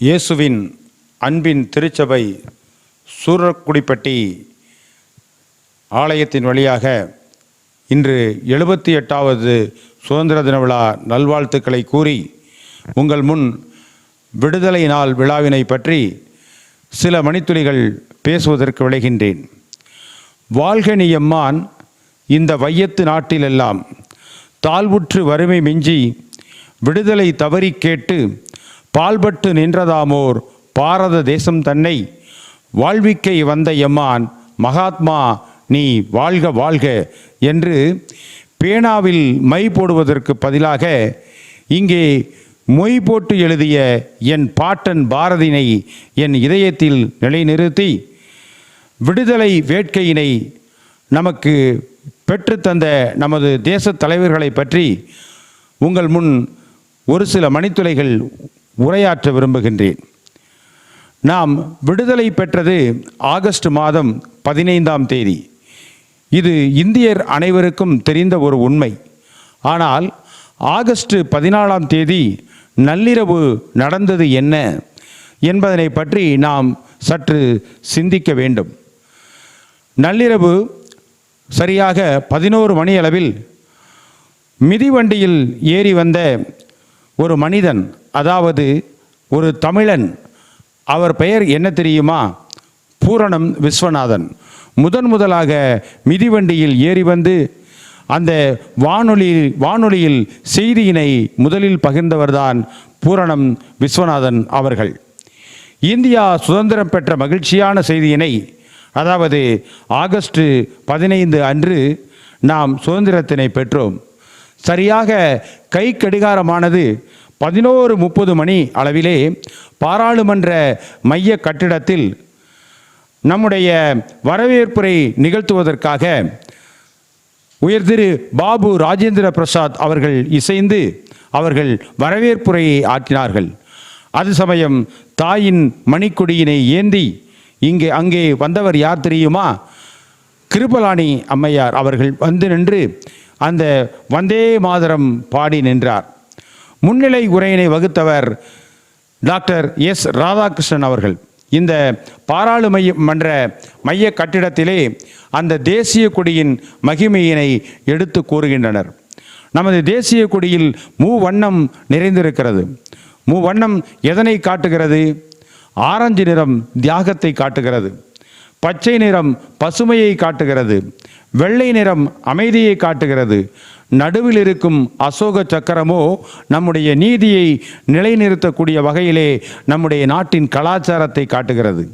இயேசுவின் அன்பின் திருச்சபை சூரக்குடிப்பட்டி ஆலயத்தின் வழியாக இன்று எழுபத்தி எட்டாவது சுதந்திர தின விழா நல்வாழ்த்துக்களை கூறி உங்கள் முன் விடுதலை நாள் விழாவினை பற்றி சில மணித்துளிகள் பேசுவதற்கு விளைகின்றேன். வாழ்கனி எம்மான் இந்த வையத்து நாட்டிலெல்லாம். தாழ்வுற்று வறுமை மிஞ்சி விடுதலை தவறி கேட்டு பால்பட்டு நின்றதாமோர் பாரத தேசம் தன்னை. வாழ்விக்கை வந்த எம்மான் மகாத்மா நீ வாழ்க வாழ்க என்று பேனாவில் மை போடுவதற்கு பதிலாக இங்கே மொய் போட்டு எழுதிய என் பாட்டன் பாரதினை என் இதயத்தில் நிலைநிறுத்தி விடுதலை வேட்கையினை நமக்கு பெற்றுத்தந்த நமது தேசத் தலைவர்களை பற்றி உங்கள் முன் ஒரு சில மணித்துளைகள் உரையாற்ற விரும்புகின்றேன். நாம் விடுதலை பெற்றது ஆகஸ்ட் மாதம் பதினைந்தாம் தேதி. இது இந்தியர் அனைவருக்கும் தெரிந்த ஒரு உண்மை. ஆனால் ஆகஸ்ட் பதினாலாம் தேதி நள்ளிரவு நடந்தது என்ன என்பதனை பற்றி நாம் சற்று சிந்திக்க வேண்டும். நள்ளிரவு சரியாக பதினோரு மணி அளவில் மிதிவண்டியில் ஏறி வந்த ஒரு மனிதன் அதாவது ஒரு தமிழன் அவர் பெயர் என்ன தெரியுமா? பூரணம் விஸ்வநாதன். முதன் முதலாக மிதிவண்டியில் ஏறி வந்து அந்த வானொலி வானொலியில் செய்தியினை முதலில் பகிர்ந்தவர்தான் பூரணம் விஸ்வநாதன் அவர்கள். இந்தியா சுதந்திரம் பெற்ற மகிழ்ச்சியான செய்தியினை அதாவது ஆகஸ்ட் பதினைந்து அன்று நாம் சுதந்திரத்தினை பெற்றோம். சரியாக கை கடிகாரமானது பதினோரு முப்பது மணி அளவிலே பாராளுமன்ற மைய கட்டிடத்தில் நம்முடைய வரவேற்புரை நிகழ்த்துவதற்காக உயர்திரு பாபு ராஜேந்திர பிரசாத் அவர்கள் இசைந்து அவர்கள் வரவேற்புரையை ஆற்றினார்கள் அது சமயம் தாயின் மணிக்கொடியினை ஏந்தி இங்கே அங்கே வந்தவர் யார் தெரியுமா? கிருபலானி அம்மையார் அவர்கள் வந்து நின்று அந்த வந்தே மாதரம் பாடி நின்றார். முன்னிலை உரையினை வகுத்தவர் டாக்டர் எஸ் ராதாகிருஷ்ணன் அவர்கள். இந்த பாராளுமன்ற மைய கட்டிடத்திலே அந்த தேசிய கொடியின் மகிமையினை எடுத்து கூறுகின்றனர். நமது தேசிய கொடியில் மூவண்ணம் நிறைந்திருக்கிறது. மூவண்ணம் எதனை காட்டுகிறது? ஆரஞ்சு நிறம் தியாகத்தை காட்டுகிறது. பச்சை நிறம் பசுமையை காட்டுகிறது வெள்ளை நிறம் அமைதியை காட்டுகிறது. நடுவில் இருக்கும் அசோக சக்கரமோ நம்முடைய நீதியை நிலைநிறுத்தக்கூடிய வகையிலே நம்முடைய நாட்டின் கலாச்சாரத்தை காட்டுகிறது.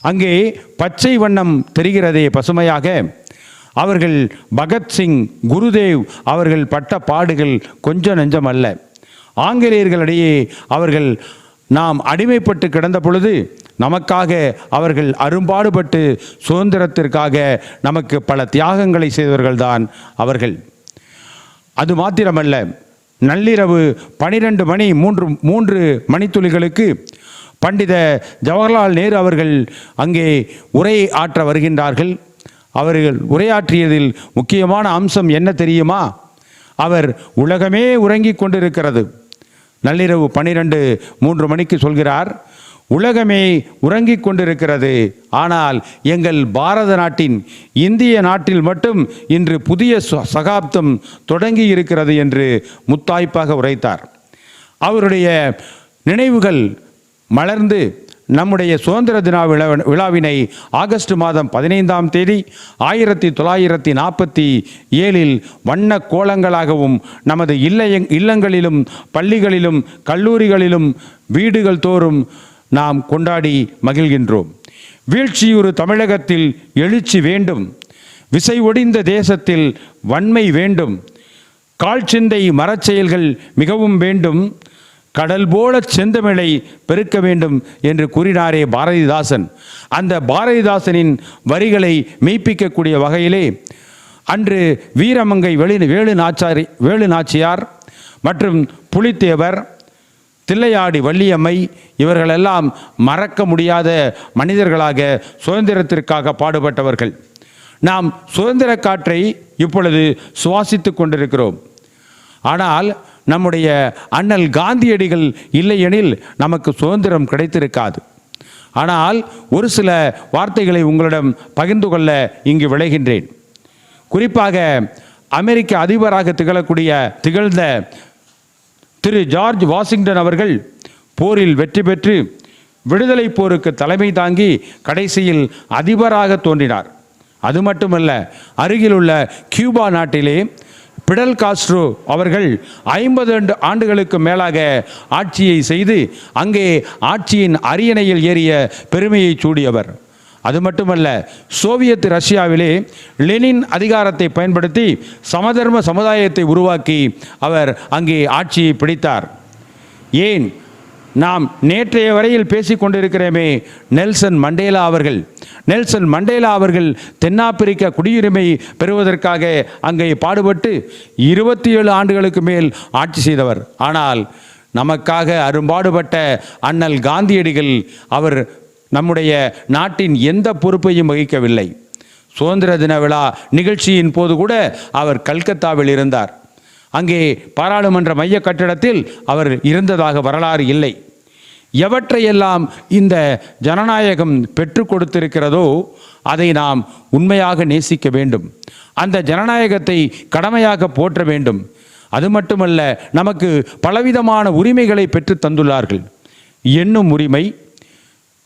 அங்கே பச்சை வண்ணம் தெரிகிறதே பசுமையாக. அவர்கள் பகத்சிங் குருதேவ் அவர்கள் பட்ட பாடுகள் கொஞ்சம் நெஞ்சம் அல்ல. ஆங்கிலேயர்களிடையே அவர்கள் நாம் அடிமைப்பட்டு கிடந்த பொழுது நமக்காக அவர்கள் அரும்பாடுபட்டு சுதந்திரத்திற்காக நமக்கு பல தியாகங்களை செய்தவர்கள்தான் அவர்கள். அது மாத்திரமல்ல நள்ளிரவு பனிரெண்டு மணி மூன்று மூன்று மணித்துளிகளுக்கு பண்டித ஜவஹர்லால் நேரு அவர்கள் அங்கே உரை ஆற்ற வருகின்றார்கள். அவர்கள் உரையாற்றியதில் முக்கியமான அம்சம் என்ன தெரியுமா? அவர் உலகமே உறங்கிக் கொண்டிருக்கிறது. நள்ளிரவு பனிரெண்டு மூன்று மணிக்கு சொல்கிறார் உலகமே உறங்கிக் கொண்டிருக்கிறது. ஆனால் எங்கள் பாரத நாட்டின் இந்திய நாட்டில் மட்டும் இன்று புதிய ச- சகாப்தம் தொடங்கி இருக்கிறது என்று முத்தாய்ப்பாக உரைத்தார். அவருடைய நினைவுகள் மலர்ந்து நம்முடைய சுதந்திர தின விழா விழாவினை ஆகஸ்ட் மாதம் பதினைந்தாம் தேதி ஆயிரத்தி தொள்ளாயிரத்தி நாற்பத்தி ஏழில் வண்ண கோலங்களாகவும் நமது இல்லைய இல்லங்களிலும் பள்ளிகளிலும் கல்லூரிகளிலும் வீடுகள் தோறும் நாம் கொண்டாடி மகிழ்கின்றோம். வீழ்ச்சியுறு தமிழகத்தில் எழுச்சி வேண்டும். விசை ஒடிந்த தேசத்தில் வன்மை வேண்டும். கால்சிந்தை மரச்செயல்கள் மிகவும் வேண்டும். கடல் போல செந்தமிழை பெருக்க வேண்டும் என்று கூறினாரே பாரதிதாசன். அந்த பாரதிதாசனின் வரிகளை மெய்ப்பிக்கக்கூடிய வகையிலே அன்று வீரமங்கை வெளி வேலு நாச்சாரி வேலு நாச்சியார் மற்றும் புலித்தேவர் தில்லையாடி வள்ளியம்மை இவர்களெல்லாம் மறக்க முடியாத மனிதர்களாக சுதந்திரத்திற்காக பாடுபட்டவர்கள். நாம் சுதந்திர காற்றை இப்பொழுது சுவாசித்து கொண்டிருக்கிறோம். ஆனால் நம்முடைய அண்ணல் காந்தியடிகள் இல்லையெனில் நமக்கு சுதந்திரம் கிடைத்திருக்காது. ஆனால் ஒரு சில வார்த்தைகளை உங்களிடம் பகிர்ந்து கொள்ள இங்கு விளைகின்றேன். குறிப்பாக அமெரிக்க அதிபராக திகழக்கூடிய திகழ்ந்த திரு ஜார்ஜ் வாஷிங்டன் அவர்கள் போரில் வெற்றி பெற்று விடுதலை போருக்கு தலைமை தாங்கி கடைசியில் அதிபராக தோன்றினார். அது மட்டுமல்ல அருகிலுள்ள கியூபா நாட்டிலே பிடல் காஸ்ட்ரோ அவர்கள் ஐம்பது ஆண்டுகளுக்கு மேலாக ஆட்சியை செய்து அங்கே ஆட்சியின் அரியணையில் ஏறிய பெருமையை சூடியவர். அது மட்டுமல்ல சோவியத் ரஷ்யாவிலே லெனின் அதிகாரத்தை பயன்படுத்தி சமதர்ம சமுதாயத்தை உருவாக்கி அவர் அங்கே ஆட்சியை பிடித்தார். ஏன்? நாம் நேற்றைய வரையில் பேசிக்கொண்டிருக்கிறோமே நெல்சன் மண்டேலா அவர்கள். நெல்சன் மண்டேலா அவர்கள் தென்னாப்பிரிக்க குடியுரிமை பெறுவதற்காக அங்கே பாடுபட்டு இருபத்தி ஏழு ஆண்டுகளுக்கு மேல் ஆட்சி செய்தவர். ஆனால் நமக்காக அரும்பாடுபட்ட அண்ணல் காந்தியடிகள் அவர் நம்முடைய நாட்டின் எந்த பொறுப்பையும் வகிக்கவில்லை. சுதந்திர தின விழா நிகழ்ச்சியின் போது கூட அவர் கல்கத்தாவில் இருந்தார். அங்கே பாராளுமன்ற மைய கட்டிடத்தில் அவர் இருந்ததாக வரலாறு இல்லை. எவற்றையெல்லாம் இந்த ஜனநாயகம் பெற்று கொடுத்திருக்கிறதோ அதை நாம் உண்மையாக நேசிக்க வேண்டும். அந்த ஜனநாயகத்தை கடமையாக போற்ற வேண்டும். அது மட்டுமல்ல நமக்கு பலவிதமான உரிமைகளை பெற்று தந்துள்ளார்கள். எண்ணும் உரிமை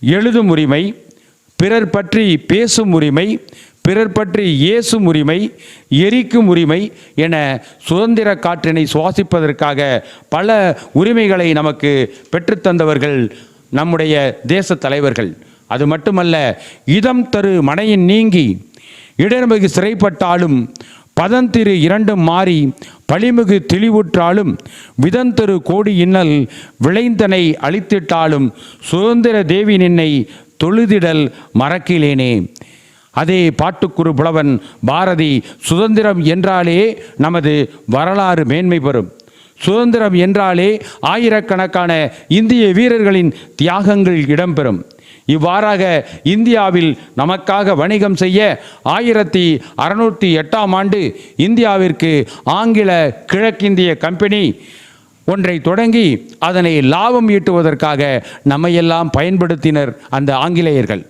எழுதும் உரிமை பிறர் பற்றி பேசும் உரிமை பிறர் பற்றி ஏசும் உரிமை எரிக்கும் உரிமை என சுதந்திர காற்றினை சுவாசிப்பதற்காக பல உரிமைகளை நமக்கு பெற்றுத்தந்தவர்கள் நம்முடைய தேச தலைவர்கள். அது மட்டுமல்ல இதம் தரு மனையின் நீங்கி இடர்மிகு சிறைப்பட்டாலும் பதந்திரு இரண்டும் மாறி பழிமிகு தெளிவுற்றாலும் விதந்தரு கோடி இன்னல் விளைந்தனை அழித்திட்டாலும் சுதந்திர தேவி நின்னை தொழுதிடல் மறக்கிலேனே. அதே பாட்டுக்குரு புலவன் பாரதி சுதந்திரம் என்றாலே நமது வரலாறு மேன்மை பெறும். சுதந்திரம் என்றாலே ஆயிரக்கணக்கான இந்திய வீரர்களின் தியாகங்கள் இடம்பெறும். இவ்வாறாக இந்தியாவில் நமக்காக வணிகம் செய்ய ஆயிரத்தி அறுநூற்றி எட்டாம் ஆண்டு இந்தியாவிற்கு ஆங்கில கிழக்கிந்திய கம்பெனி ஒன்றை தொடங்கி அதனை லாபம் ஈட்டுவதற்காக நம்மையெல்லாம் பயன்படுத்தினர் அந்த ஆங்கிலேயர்கள்.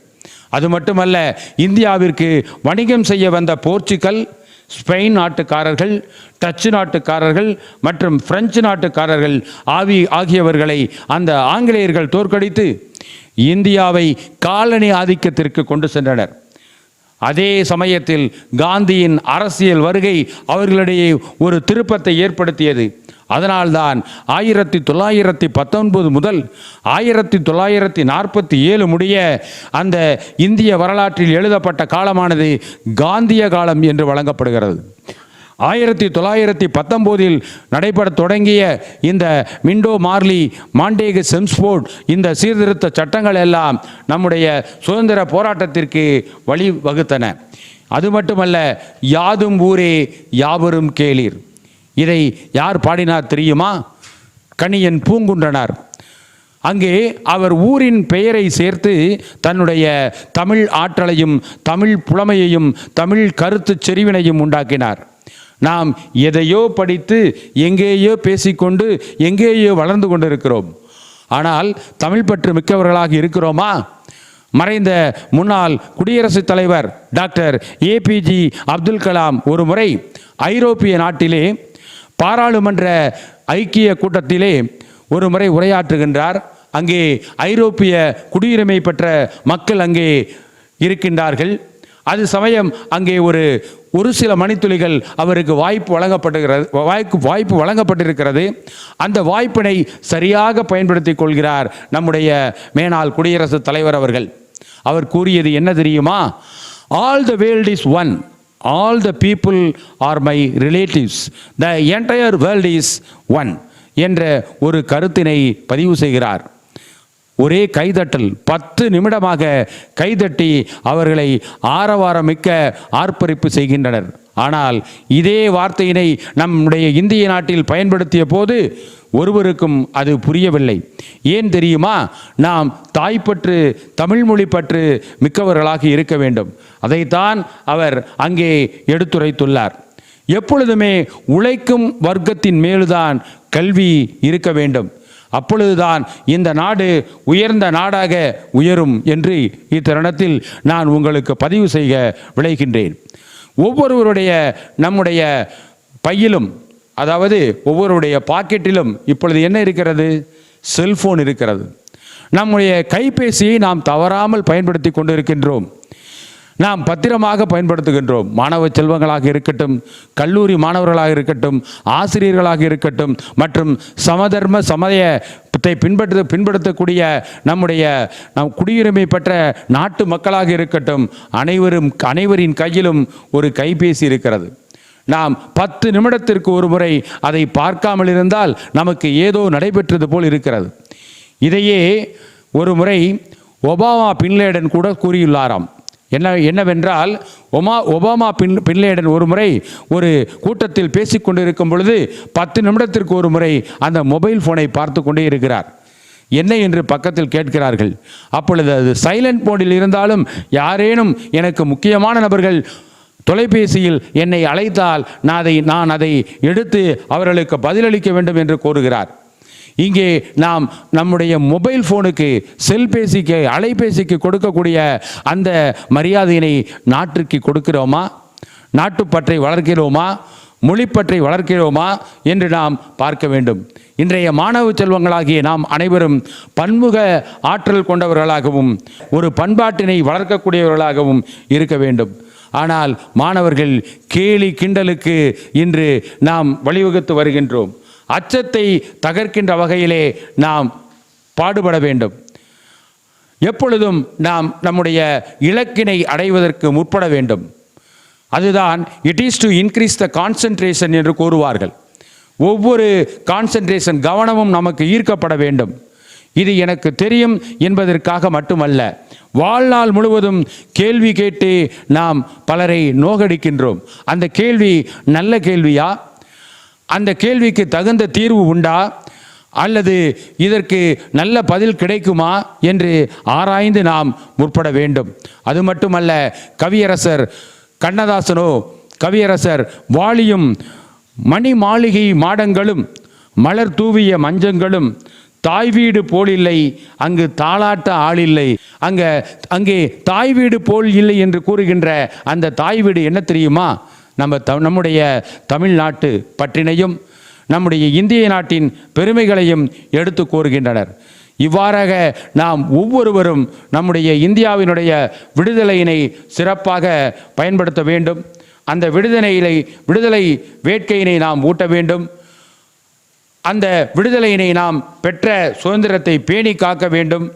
அது மட்டுமல்ல இந்தியாவிற்கு வணிகம் செய்ய வந்த போர்ச்சுகல் ஸ்பெயின் நாட்டுக்காரர்கள் டச்சு நாட்டுக்காரர்கள் மற்றும் பிரெஞ்சு நாட்டுக்காரர்கள் ஆவி ஆகியவர்களை அந்த ஆங்கிலேயர்கள் தோற்கடித்து இந்தியாவை காலனி ஆதிக்கத்திற்கு கொண்டு சென்றனர். அதே சமயத்தில் காந்தியின் அரசியல் வருகை அவர்களிடையே ஒரு திருப்பத்தை ஏற்படுத்தியது. அதனால்தான் ஆயிரத்தி தொள்ளாயிரத்தி பத்தொன்பது முதல் ஆயிரத்தி தொள்ளாயிரத்தி நாற்பத்தி ஏழு முடிய அந்த இந்திய வரலாற்றில் எழுதப்பட்ட காலமானது காந்திய காலம் என்று வழங்கப்படுகிறது. ஆயிரத்தி தொள்ளாயிரத்தி பத்தொம்போதில் நடைபெற தொடங்கிய இந்த மிண்டோ மார்லி மாண்டேகு செம்ஸ்போர்ட் இந்த சீர்திருத்த சட்டங்கள் எல்லாம் நம்முடைய சுதந்திர போராட்டத்திற்கு வழி வகுத்தன அது மட்டுமல்ல யாதும் ஊரே யாவரும் கேளீர். இதை யார் பாடினார் தெரியுமா? கணியன் பூங்குன்றனார். அங்கே அவர் ஊரின் பெயரை சேர்த்து தன்னுடைய தமிழ் ஆற்றலையும் தமிழ் புலமையையும் தமிழ் கருத்து செறிவினையும் உண்டாக்கினார். நாம் எதையோ படித்து எங்கேயோ பேசிக்கொண்டு எங்கேயோ வளர்ந்து கொண்டிருக்கிறோம். ஆனால் தமிழ் பற்று மிக்கவர்களாக இருக்கிறோமா? மறைந்த முன்னாள் குடியரசுத் தலைவர் டாக்டர் ஏபிஜி அப்துல் கலாம் ஒரு முறை ஐரோப்பிய நாட்டிலே பாராளுமன்ற ஐக்கிய கூட்டத்திலே ஒரு முறை உரையாற்றுகின்றார். அங்கே ஐரோப்பிய குடியுரிமை பெற்ற மக்கள் அங்கே இருக்கின்றார்கள். அது சமயம் அங்கே ஒரு ஒரு சில மணித்துளிகள் அவருக்கு வாய்ப்பு வழங்கப்படுகிறது வாய்ப்பு வாய்ப்பு வழங்கப்பட்டிருக்கிறது. அந்த வாய்ப்பினை சரியாக பயன்படுத்தி கொள்கிறார் நம்முடைய மேனால் குடியரசுத் தலைவர் அவர்கள். அவர் கூறியது என்ன தெரியுமா? All the world is one all the people are my relatives the entire world is one என்ற ஒரு கருத்தினை பதிவு செய்கிறார். ஒரே கைதட்டல் பத்து நிமிடமாக கைதட்டி அவர்களை ஆரவாரமிக்க ஆர்ப்பரிப்பு செய்கின்றனர். ஆனால் இதே வார்த்தையினை நம்முடைய இந்திய நாட்டில் பயன்படுத்திய போது ஒருவருக்கும் அது புரியவில்லை. ஏன் தெரியுமா? நாம் தாய்ப்பற்று தமிழ்மொழி பற்று மிக்கவர்களாக இருக்க வேண்டும். அதைத்தான் அவர் அங்கே எடுத்துரைத்துள்ளார். எப்பொழுதுமே உழைக்கும் வர்க்கத்தின் மேலுதான் கல்வி இருக்க வேண்டும். அப்பொழுதுதான் இந்த நாடு உயர்ந்த நாடாக உயரும் என்று இத்தருணத்தில் நான் உங்களுக்கு பதிவு செய்ய விளைகின்றேன். ஒவ்வொருவருடைய நம்முடைய பையிலும் அதாவது ஒவ்வொருடைய பாக்கெட்டிலும் இப்பொழுது என்ன இருக்கிறது? செல்போன் இருக்கிறது. நம்முடைய கைபேசியை நாம் தவறாமல் பயன்படுத்தி கொண்டிருக்கின்றோம். நாம் பத்திரமாக பயன்படுத்துகின்றோம். மாணவ செல்வங்களாக இருக்கட்டும் கல்லூரி மாணவர்களாக இருக்கட்டும் ஆசிரியர்களாக இருக்கட்டும் மற்றும் சமதர்ம சமயத்தை பின்பற்ற பின்படுத்தக்கூடிய நம்முடைய நம் குடியுரிமை பெற்ற நாட்டு மக்களாக இருக்கட்டும் அனைவரும் அனைவரின் கையிலும் ஒரு கைபேசி இருக்கிறது. நாம் பத்து நிமிடத்திற்கு ஒரு முறை அதை பார்க்காமல் இருந்தால் நமக்கு ஏதோ நடைபெற்றது போல் இருக்கிறது. இதையே ஒரு முறை ஒபாமா பின்லேடன் கூட கூறியுள்ளாராம். என்ன என்னவென்றால் ஒமா ஒபாமா பின் பின்லேடன் ஒரு முறை ஒரு கூட்டத்தில் பேசிக்கொண்டிருக்கும் பொழுது பத்து நிமிடத்திற்கு ஒரு முறை அந்த மொபைல் ஃபோனை பார்த்து கொண்டே இருக்கிறார். என்ன? என்று பக்கத்தில் கேட்கிறார்கள். அப்பொழுது அது சைலண்ட் மோடில் இருந்தாலும் யாரேனும் எனக்கு முக்கியமான நபர்கள் தொலைபேசியில் என்னை அழைத்தால் நான் அதை நான் அதை எடுத்து அவர்களுக்கு பதிலளிக்க வேண்டும் என்று கோருகிறார். இங்கே நாம் நம்முடைய மொபைல் ஃபோனுக்கு செல்பேசிக்கு அலைபேசிக்கு கொடுக்கக்கூடிய அந்த மரியாதையினை நாட்டிற்கு கொடுக்கிறோமா? நாட்டுப்பற்றை வளர்க்கிறோமா? மொழிப்பற்றை வளர்க்கிறோமா? என்று நாம் பார்க்க வேண்டும். இன்றைய மாணவ செல்வங்களாகிய நாம் அனைவரும் பன்முக ஆற்றல் கொண்டவர்களாகவும் ஒரு பண்பாட்டினை வளர்க்கக்கூடியவர்களாகவும் இருக்க வேண்டும். ஆனால் மாணவர்கள் கேலி கிண்டலுக்கு இன்று நாம் வழிவகுத்து வருகின்றோம். அச்சத்தை தகர்க்கின்ற வகையிலே நாம் பாடுபட வேண்டும். எப்பொழுதும் நாம் நம்முடைய இலக்கினை அடைவதற்கு முற்பட வேண்டும். அதுதான் it is to increase the concentration என்று கூறுவார்கள். ஒவ்வொரு கான்சன்ட்ரேஷன் கவனமும் நமக்கு ஈர்க்கப்பட வேண்டும். இது எனக்கு தெரியும் என்பதற்காக மட்டுமல்ல வாழ்நாள் முழுவதும் கேள்வி கேட்டு நாம் பலரை நோகடிக்கின்றோம். அந்த கேள்வி நல்ல கேள்வியா? அந்த கேள்விக்கு தகுந்த தீர்வு உண்டா? அல்லது இதற்கு நல்ல பதில் கிடைக்குமா? என்று ஆராய்ந்து நாம் முற்பட வேண்டும். அது மட்டுமல்ல கவியரசர் கண்ணதாசனோ கவியரசர் வாலியும் மணி மாளிகை மாடங்களும் மலர் தூவிய மஞ்சங்களும் தாய் வீடு போல் இல்லை அங்கு தாளாட்ட ஆளில்லை அங்க அங்கே தாய் வீடு போல் இல்லை என்று கூறுகின்ற அந்த தாய் வீடு என்ன தெரியுமா? நம்ம த நம்முடைய தமிழ்நாட்டு பற்றினையும் நம்முடைய இந்திய நாட்டின் பெருமைகளையும் எடுத்து கூறுகின்றனர். இவ்வாறாக நாம் ஒவ்வொருவரும் நம்முடைய இந்தியாவினுடைய விடுதலையினை சிறப்பாக பயன்படுத்த வேண்டும். அந்த விடுதலையினை விடுதலை வேட்கையினை நாம் ஊட்ட வேண்டும். அந்த விடுதலையினை நாம் பெற்ற சுதந்திரத்தை பேணி காக்க வேண்டும்.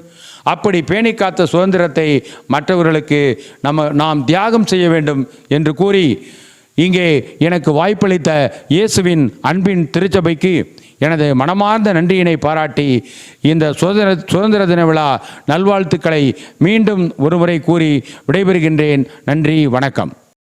அப்படி பேணி காத்த சுதந்திரத்தை மற்றவர்களுக்கு நம்ம நாம் தியாகம் செய்ய வேண்டும் என்று கூறி இங்கே எனக்கு வாய்ப்பளித்த இயேசுவின் அன்பின் திருச்சபைக்கு எனது மனமார்ந்த நன்றியினை பாராட்டி இந்த சுதந்திர சுதந்திர தின விழா நல்வாழ்த்துக்களை மீண்டும் ஒருமுறை கூறி விடைபெறுகின்றேன். நன்றி வணக்கம்.